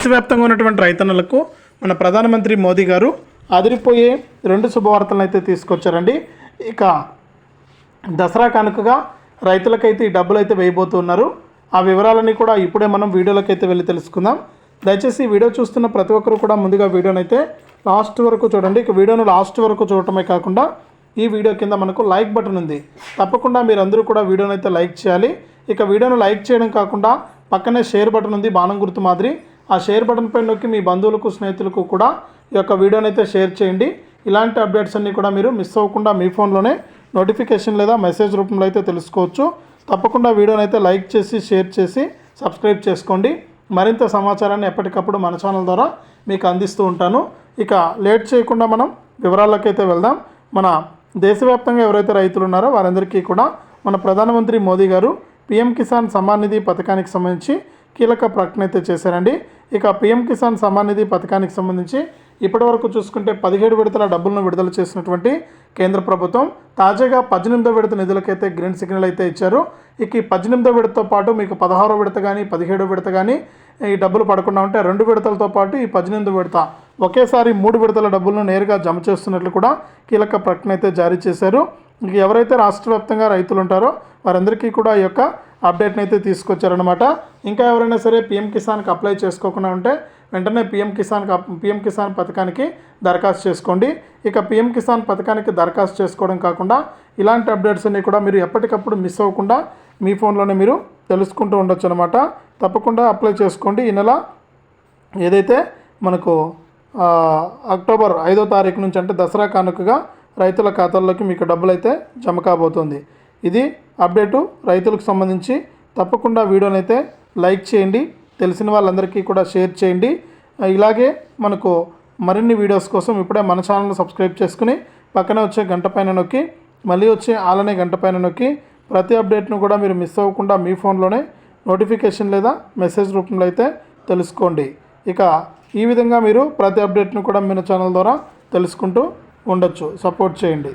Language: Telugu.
దేశవ్యాప్తంగా ఉన్నటువంటి రైతన్నలకు మన ప్రధానమంత్రి మోదీ గారు అదిరిపోయే రెండు శుభవార్తలను అయితే తీసుకొచ్చారండి. ఇక దసరా కానుకగా రైతులకైతే ఈ డబ్బులు అయితే వేయబోతున్నారు ఆ వివరాలన్నీ కూడా ఇప్పుడే మనం వీడియోలకైతే వెళ్ళి తెలుసుకుందాం. దయచేసి వీడియో చూస్తున్న ప్రతి ఒక్కరు కూడా ముందుగా వీడియోని అయితే లాస్ట్ వరకు చూడండి. ఇక వీడియోను లాస్ట్ వరకు చూడటమే కాకుండా ఈ వీడియో కింద మనకు లైక్ బటన్ ఉంది. తప్పకుండా మీరందరూ కూడా వీడియోని అయితే లైక్ చేయాలి. ఇక వీడియోను లైక్ చేయడం కాకుండా పక్కనే షేర్ బటన్ ఉంది. బాణం గుర్తు మాదిరి. ఆ షేర్ బటన్ పై నొక్కి మీ బంధువులకు స్నేహితులకు కూడా ఈ యొక్క వీడియోని అయితే షేర్ చేయండి. ఇలాంటి అప్డేట్స్ అన్నీ కూడా మీరు మిస్ అవ్వకుండా మీ ఫోన్లోనే నోటిఫికేషన్ లేదా మెసేజ్ రూపంలో అయితే తెలుసుకోవచ్చు. తప్పకుండా వీడియోని అయితే లైక్ చేసి షేర్ చేసి సబ్స్క్రైబ్ చేసుకోండి. మరింత సమాచారాన్ని ఎప్పటికప్పుడు మన ఛానల్ ద్వారా మీకు అందిస్తూ ఉంటాను. ఇక లేట్ చేయకుండా మనం వివరాల్లోకైతే వెళ్దాం. మన దేశవ్యాప్తంగా ఎవరైతే రైతులు ఉన్నారో వారందరికీ కూడా మన ప్రధానమంత్రి మోదీ గారు పిఎం కిసాన్ సమ్మాన్ నిధి పథకానికి సంబంధించి కీలక ప్రకటన అయితే చేశారండి. ఇక పిఎం కిసాన్ సమ్మాన్ నిధి పథకానికి సంబంధించి ఇప్పటివరకు చూసుకుంటే పదిహేడు విడతల డబ్బులను విడుదల చేసినటువంటి కేంద్ర ప్రభుత్వం తాజాగా పద్దెనిమిదో విడత నిధులకైతే గ్రీన్ సిగ్నల్ అయితే ఇచ్చారు. ఇక ఈ పద్దెనిమిదో విడతతో పాటు మీకు పదహారో విడత కానీ పదిహేడో విడత కానీ ఈ డబ్బులు పడకుండా ఉంటే రెండు విడతలతో పాటు ఈ పద్దెనిమిది విడత ఒకేసారి మూడు విడతల డబ్బులను నేరుగా జమ చేస్తున్నట్లు కూడా కీలక ప్రకటన అయితే జారీ చేశారు. ఇక ఎవరైతే రాష్ట్ర వ్యాప్తంగా రైతులు ఉంటారో వారందరికీ కూడా ఈ యొక్క అప్డేట్ని అయితే తీసుకొచ్చారనమాట ఇంకా ఎవరైనా సరే పిఎం కిసాన్కి అప్లై చేసుకోకుండా ఉంటే వెంటనే పిఎం కిసాన్ పిఎం కిసాన్ పథకానికి దరఖాస్తు చేసుకోండి. ఇక పిఎం కిసాన్ పథకానికి దరఖాస్తు చేసుకోవడం కాకుండా ఇలాంటి అప్డేట్స్ అన్ని కూడా మీరు ఎప్పటికప్పుడు మిస్ అవ్వకుండా మీ ఫోన్లోనే మీరు తెలుసుకుంటూ ఉండొచ్చు అనమాట తప్పకుండా అప్లై చేసుకోండి. ఈ నెల ఏదైతే మనకు అక్టోబర్ ఐదో తారీఖు నుంచి అంటే దసరా కానుకగా రైతుల ఖాతాల్లోకి మీకు డబ్బులు అయితే జమ కాబోతుంది. ఇది అప్డేటు రైతులకు సంబంధించి. తప్పకుండా వీడియోనైతే అయితే లైక్ చేయండి తెలిసిన వాళ్ళందరికీ కూడా షేర్ చేయండి. ఇలాగే మనకు మరిన్ని వీడియోస్ కోసం ఇప్పుడే మన ఛానల్ సబ్స్క్రైబ్ చేసుకుని పక్కనే వచ్చే గంట పైన నొక్కి మళ్ళీ వచ్చే ఆలనే గంట పైన నొక్కి ప్రతి అప్డేట్ను కూడా మీరు మిస్ అవ్వకుండా మీ ఫోన్లోనే నోటిఫికేషన్ లేదా మెసేజ్ రూపంలో అయితే తెలుసుకోండి. ఇక ఈ విధంగా మీరు ప్రతి అప్డేట్ను కూడా మన ఛానల్ ద్వారా తెలుసుకుంటూ ఉండొచ్చు. సపోర్ట్ చేయండి.